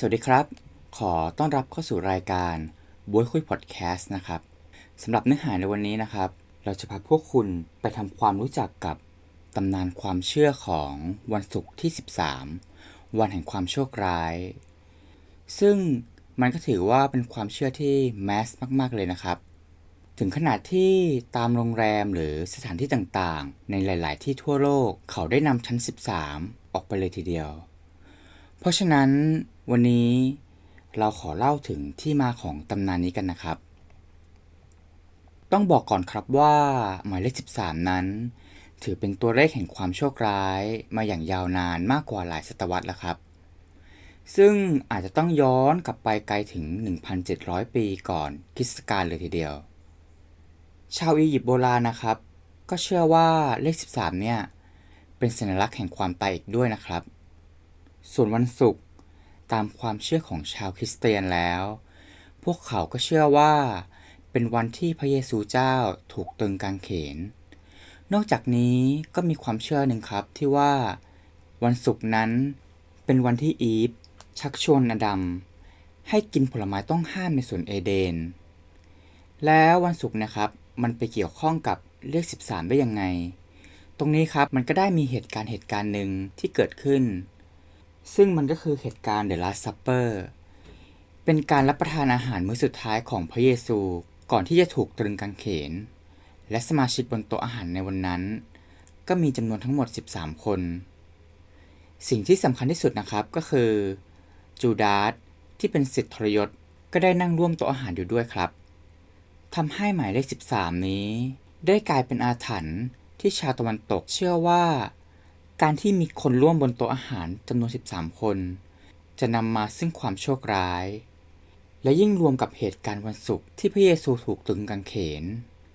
สวัสดีครับ ขอต้อนรับเข้าสู่รายการบวยคุยพอดแคสต์นะครับสำหรับเนื้อหาในวันนี้นะครับ เราจะพาพวกคุณไปทำความรู้จักกับตำนานความเชื่อของวันศุกร์ที่ 13 วันแห่งความโชคร้าย ซึ่งมันก็ถือว่าเป็นความเชื่อที่แมสมาก ๆ เลยนะครับ ถึงขนาดที่ตามโรงแรมหรือสถานที่ต่างๆ ในหลาย ๆ ที่ทั่วโลกเขาได้นำชั้น 13 ออกไปเลยทีเดียว เพราะฉะนั้น วันนี้เราขอเล่าถึงที่มาของตำนานนี้กันนะครับ ต้องบอกก่อนครับว่าหมายเลข 13 นั้น ถือเป็นตัวเลขแห่งความโชคร้ายมาอย่างยาวนานมากกว่าหลายศตวรรษแล้วครับ ซึ่งอาจจะต้องย้อนกลับไปไกลถึง 1,700 ปีก่อนคริสตกาลเลยทีเดียว ชาวอียิปต์โบราณนะครับ ก็เชื่อว่าเลข 13 เนี่ย เป็นสัญลักษณ์แห่งความตายอีกด้วยนะครับ ส่วนวันศุกร์ ตามความเชื่อของชาวคริสเตียนแล้ว พวกเขาก็เชื่อว่า เป็นวันที่พระเยซูเจ้าถูกตรึงกางเขน นอกจากนี้ก็มีความเชื่อหนึ่งครับที่ว่า วันศุกร์นั้น เป็นวันที่อีฟ ชักชวนอดัมให้กินผลไม้ต้องห้ามในสวนเอเดน แล้ววันศุกร์นะครับ มันไปเกี่ยวข้องกับเลข 13 ได้ยังไง ตรงนี้ครับมันก็ได้มีเหตุการณ์เหตุการณ์หนึ่งที่เกิดขึ้น ซึ่งมันก็คือเหตุการณ์ The Last Supper เป็นการรับประทานอาหารมื้อสุดท้ายของพระเยซูก่อนที่จะถูกตรึงกางเขน และสมาชิกบนโต๊ะอาหารในวันนั้น ก็มีจำนวนทั้งหมด 13 คน สิ่งที่สำคัญที่สุดนะครับก็คือ จูดาสที่เป็นสิทธิทรยศก็ได้นั่งร่วมโต๊ะอาหารอยู่ด้วยครับทำให้หมายเลข 13 นี้ ได้กลายเป็นอาถรรพ์ที่ชาวตะวันตกเชื่อว่า การที่มีคนร่วมบนโต๊ะอาหารจำนวน 13 คน จะนำมาซึ่งความโชคร้าย และยิ่งรวมกับเหตุการณ์วันศุกร์ที่พระเยซูถูกตรึงกางเขน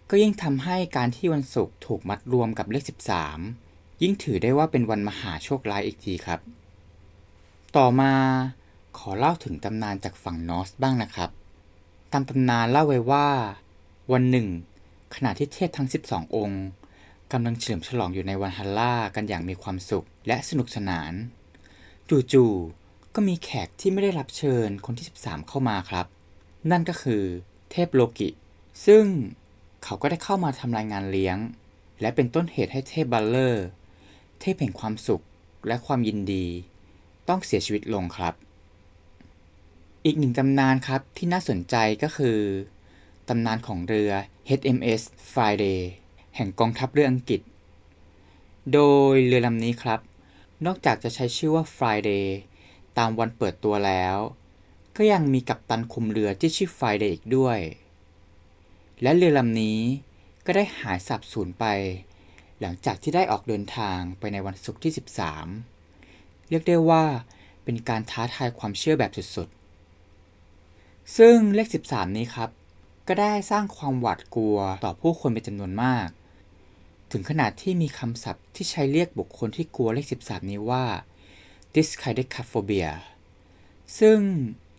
ก็ยิ่งทำให้การที่วันศุกร์ถูกมัดรวมกับเลข 13 ยิ่งถือได้ว่าเป็นวันมหาโชคร้ายอีกทีครับ ต่อมาขอเล่าถึงตำนานจากฝั่งนอร์สบ้างนะครับ ตามตำนานเล่าไว้ว่า วันหนึ่ง ขณะที่เทพทั้ง 12 องค์ กำลังเฉลิมฉลองอยู่ในวันฮัลล่ากันอย่างมีความสุขและสนุกสนาน จู่ๆ ก็มีแขกที่ไม่ได้รับเชิญคนที่ 13 เข้ามาครับ นั่นก็คือเทพโลกิ ซึ่งเขาก็ได้เข้ามาทำรายงานเลี้ยง และเป็นต้นเหตุให้เทพบัลเลอร์ เทพแห่งความสุขและความยินดี ต้องเสียชีวิตลงครับ อีกหนึ่งตำนานครับที่น่าสนใจก็คือตำนานของเรือ HMS Friday แห่งกองทัพเรืออังกฤษ โดยเรือลำนี้ครับ นอกจากจะใช้ชื่อว่า Friday ตามวันเปิดตัวแล้ว ก็ยังมีกัปตันคุมเรือที่ชื่อ Friday อีกด้วย และเรือลำนี้ก็ได้หายสับสูญไป หลังจากที่ได้ออกเดินทางไปในวันศุกร์ที่ 13 เรียกได้ว่าเป็นการท้าทายความเชื่อแบบสุดๆ ซึ่งเลข 13 นี้ครับ ก็ได้สร้างความหวาดกลัวต่อผู้คนเป็นจำนวนมาก ถึงขนาดที่มีคำศัพท์ที่ใช้เรียกบุคคลที่กลัวเลข 13 นี้ว่า d y s c a d e c a p h o b i a ซึ่ง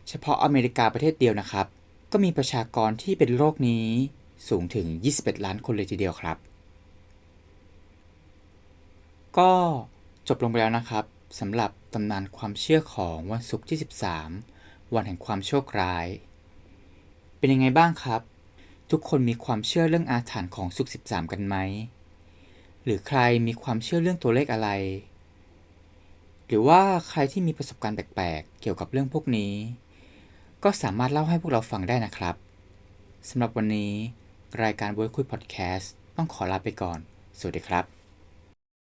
เฉพาะอเมริกาประเทศเดียวนะครับ ก็มีประชากรที่เป็นโรคนี้สูงถึง 21 ล้านคนเลยทีเดียวครับ ก็จบลงไปแล้วนะครับสำหรับตำนานความเชื่อของวันศุกร์ที่ 13 วันแห่งความโชคร้าย เป็นยังไงบ้างครับ ทุกคนมีความเชื่อเรื่องอาถรรพ์ของศุกร์13 กันไหม หรือใครมีความเชื่อเรื่องตัวเลขอะไร หรือว่าใครที่มีประสบการณ์แปลกๆ เกี่ยวกับเรื่องพวกนี้ ก็สามารถเล่าให้พวกเราฟังได้นะครับสำหรับวันนี้ รายการ Work คุยพอดแคสต์ต้องขอลาไปก่อน สวัสดีครับ